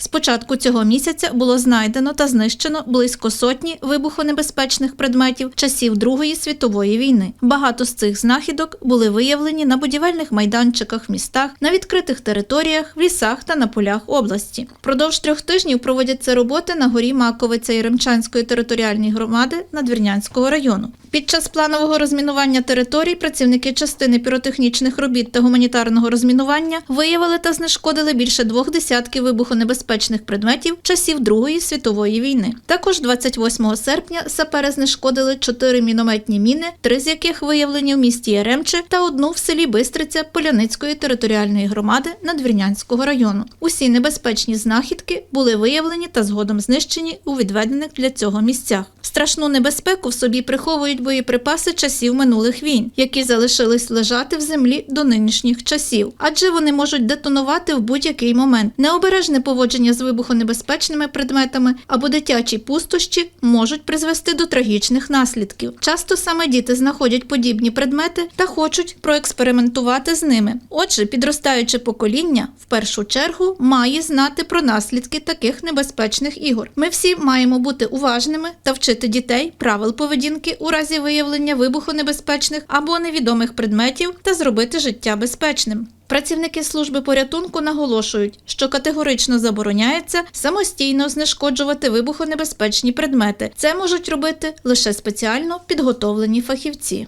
З початку цього місяця було знайдено та знищено близько сотні вибухонебезпечних предметів часів Другої світової війни. Багато з цих знахідок були виявлені на будівельних майданчиках містах, на відкритих територіях, в лісах та на полях області. Продовж трьох тижнів проводяться роботи на горі Маковиця Єремчанської територіальної громади Надвірнянського району. Під час планового розмінування територій працівники частини піротехнічних робіт та гуманітарного розмінування виявили та знешкодили більше двох десятків вибухонебезпечних предметів часів Другої світової війни. Також 28 серпня сапери знешкодили чотири мінометні міни, три з яких виявлені в місті Яремче та одну в селі Бистриця Поляницької територіальної громади Надвірнянського району. Усі небезпечні знахідки були виявлені та згодом знищені у відведених для цього місцях. Страшну небезпеку в собі приховують боєприпаси часів минулих війн, які залишились лежати в землі до нинішніх часів, адже вони можуть детонувати в будь-який момент. Необережне поводження з вибухонебезпечними предметами або дитячі пустощі можуть призвести до трагічних наслідків. Часто саме діти знаходять подібні предмети та хочуть проекспериментувати з ними. Отже, підростаюче покоління в першу чергу має знати про наслідки таких небезпечних ігор. Ми всі маємо бути уважними та вчити дітей правил поведінки у разі виявлення вибухонебезпечних або невідомих предметів та зробити життя безпечним. Працівники служби порятунку наголошують, що категорично забороняється самостійно знешкоджувати вибухонебезпечні предмети. Це можуть робити лише спеціально підготовлені фахівці.